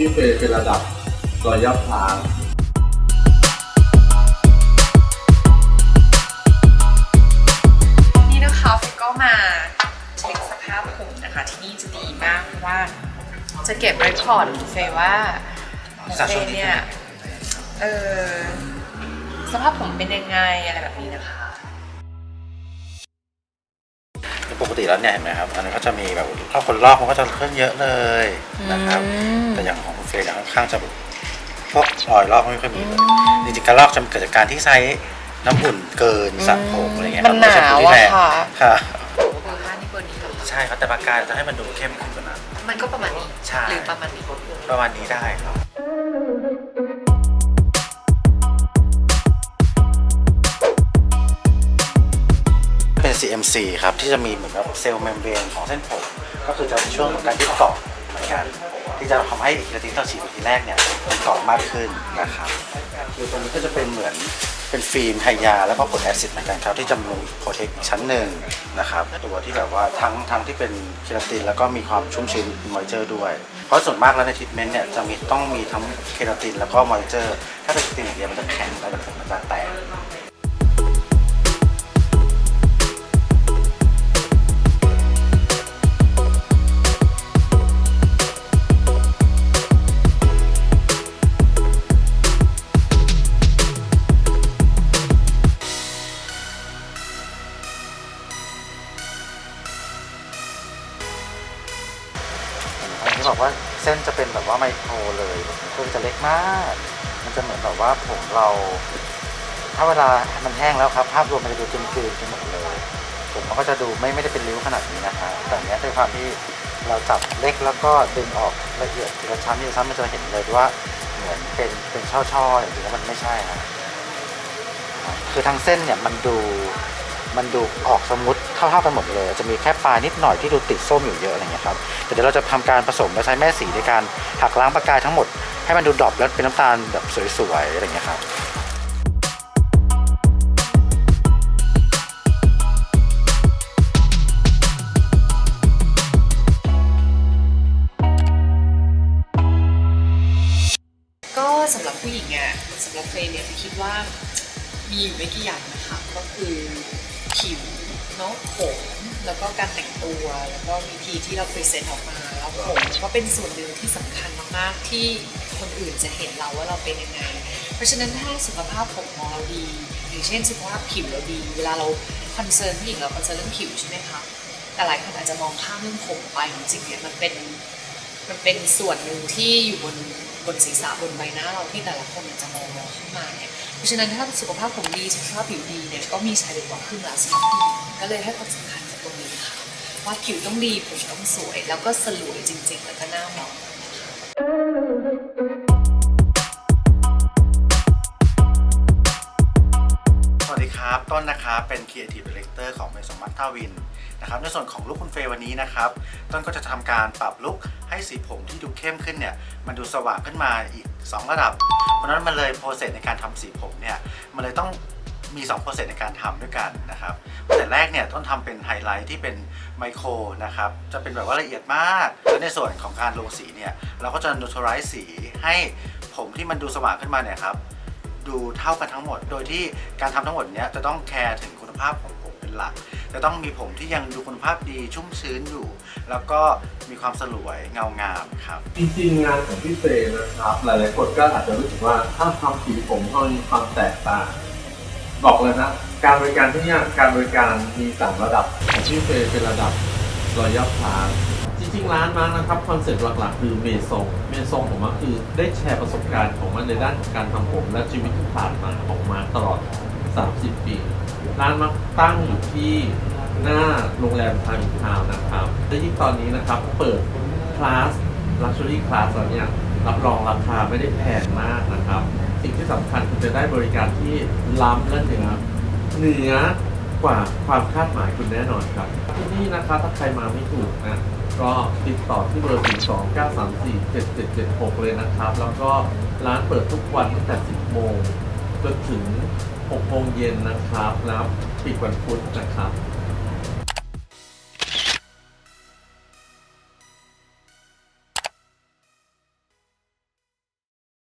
พี่เฟย์เป็นระดับรอยยับพางนี่นะคะฟยก็มาเช็คสภาพผมนะคะ ที่นี่จะดีมากเพราะว่า จะเก็บเรคคอร์ดเฟยว่าเฟยเนี่ยเออสภาพผมเป็นยังไงอะไรแบบนี้นะคะ ปกติแล้วเนี่ยเห็นไหมครับอันนี้ก็จะมีแบบรอบคนรอบมันก็จะขึ้นเยอะเลยนะครับ อืม แต่อย่างของคุณเฟย์เนี่ยค่อนข้างจะแบบพวกรอยลอกไม่ค่อยมีเลยจริงๆการลอกจะเกิดจากการที่ใช้น้ำอุ่นเกินสระผมอะไรเงี้ยมันหนาวอะค่ะ ค่ะ เบอร์ห้านี่เบอร์นี้เหรอคะใช่ครับแต่ปากกาจะให้มันดูเข้มขึ้นกว่านั้นมันก็ประมาณนี้ ใช่หรือประมาณนี้ ประมาณนี้ได้ครับ CMC ครับ ที่จะมีเหมือนกับเซลล์เมมเบรนของเส้นผม ก็คือจะเป็นช่วงของการที่เกาะเหมือนกัน ที่จะทำให้กระติกต่อฉีดทีแรกเนี่ยมันเกาะมากขึ้นนะครับคือตรงนี้ก็จะเป็นเหมือนเป็นฟิล์มไฮยา แล้วก็กรดแอซิดเหมือนกันครับ ที่จะมีโปรเทคอีกชั้นหนึ่งนะครับ ตัวที่แบบว่าทั้งทั้งที่เป็นเคราตินแล้วก็มีความชุ่มชื้นมอยเจอร์ด้วย เพราะส่วนมากแล้วในทรีทเมนต์เนี่ยจะมีต้องมีทั้งเคราตินแล้วก็มอยเจอร์ ถ้าเป็นเคราตินอย่างเดียวมันจะแข็งแล้วแบบผมมันจะแตก ที่บอกว่าเส้นจะเป็นแบบว่าไมโครเลยคือจะเล็กมาก มันจะเหมือนแบบว่าผมเรา ถ้าเวลามันแห้งแล้วครับ ภาพรวมมันจะดูกลืนๆกันหมดเลย ผมมันก็จะดูไม่ไม่ได้เป็นริ้วขนาดนี้นะคะแต่เนี้ยด้วยความที่เราจับเล็กแล้วก็ดึงออกละเอียดทีละชั้นทีละชั้นมันจะเห็นเลยว่าเหมือนเป็นเป็นช่อๆจริงๆแล้วมันไม่ใช่นะคือทั้งเส้นเนี่ยมันดูมันดูออกสมูท เท่าๆกันหมดเลย จะมีแค่ปลายนิดหน่อยที่ดูติดส้มอยู่เยอะอะไรเงี้ยครับแต่เดี๋ยวเราจะทำการผสมและใช้แม่สีในการหักล้างประกายทั้งหมดให้มันดูดรอปแล้วเป็นน้ำตาลแบบสวยๆอะไรเงี้ยครับก็สำหรับผู้หญิงอะสำหรับเฟย์เนี่ยคิดว่ามีอยู่ไม่กี่อย่างนะคะก็คือผิว เนาะผมแล้วก็การแต่งตัวแล้วก็วิธีที่เราพรีเซนต์ออกมาแล้วผมก็เป็นส่วนหนึ่งที่สำคัญมากๆที่คนอื่นจะเห็นเราว่าเราเป็นยังไง เพราะฉะนั้นถ้าสุขภาพผมของเราดีอย่างเช่นสุขภาพผิวเราดี เวลาเราคอนเซิร์นผู้หญิงเราคอนเซิร์นเรื่องผิวใช่ไหมคะแต่หลายคนอาจจะมองข้ามเรื่องผมไปจริงๆเนี่ยมันเป็นมันเป็นส่วนหนึ่งที่อยู่บน บนศีรษะบนใบหน้าเราที่แต่ละคนจะมองเราเข้ามาเนี่ยเพราะฉะนั้นถ้าสุขภาพผมดีสุขภาพผิวดีเนี่ยก็มีชายเด็กกว่าครึ่งละสำหรับผู้หญิงก็เลยให้ความสำคัญกับตรงนี้ค่ะว่าผิวต้องดีผมต้องสวย แล้วก็สลวยจริงๆแล้วก็หน้ามองนะคะสวัสดีครับ ต้นนะครับเป็น Creative Director ของเมสมัตทาวิน นะครับในส่วนของลุคคุณเฟย์วันนี้นะครับต้นก็จะทำการปรับลุคให้สีผมที่ดูเข้มขึ้นเนี่ยมันดูสว่างขึ้นมาอีก 2 ระดับ เพราะนั้นมันเลยโปรเซสในการทำสีผมเนี่ยมันเลยต้องมี2โปรเซสในการทำด้วยกันนะครับแต่แรกเนี่ยต้นทำเป็นไฮไลท์ที่เป็นไมโครนะครับจะเป็นแบบว่าละเอียดมากแล้วในส่วนของการลงสีเนี่ยเราก็จะนูทรไรซ์สีให้ผมที่มันดูสว่างขึ้นมาเนี่ยครับดูเท่ากันทั้งหมด โดยที่การทำทั้งหมดเนี้ยจะต้องแคร์ถึงคุณภาพของ เป็นหลัก จะต้องมีผมที่ยังดูคุณภาพดีชุ่มชื้นอยู่ แล้วก็มีความสลวยเงางามครับจริงๆงานของพี่เฟยนะครับ หลายๆคนก็อาจจะรู้สึกว่าถ้าทำสีผมเขามีความแตกต่างบอกเลยนะการบริการที่นี่การบริการมีสามระดับของพี่เฟยเป็นระดับรอยยับพลางจริงๆร้านมานะครับคอนเซ็ปต์หลักๆคือเมซงเมซงผมก็คือได้แชร์ประสบการณ์ของมันในด้านของการทำผมและชีวิตที่ผ่านมาของมาตลอด 30 ปี ร้านมักตั้งอยู่ที่หน้าโรงแรมทามิทาวน์นะครับและยิ่งตอนนี้นะครับเปิดคลาส Luxury Class แล้วเนี่ยรับรองราคาไม่ได้แพงมากนะครับ สิ่งที่สำคัญคือจะได้บริการที่ล้ำและเหนือเหนือกว่าความคาดหมายคุณแน่นอนครับ ที่นี่นะครับถ้าใครมาไม่ถูกนะก็ติดต่อที่เบอร์ 0 2 9 3 4 7 7 7 6 เลยนะครับ แล้วก็ร้านเปิดทุกวันตั้งแต่ 10 โมง จนถึง6โมงเย็นนะครับ แล้วปิดวันพุธนะครับ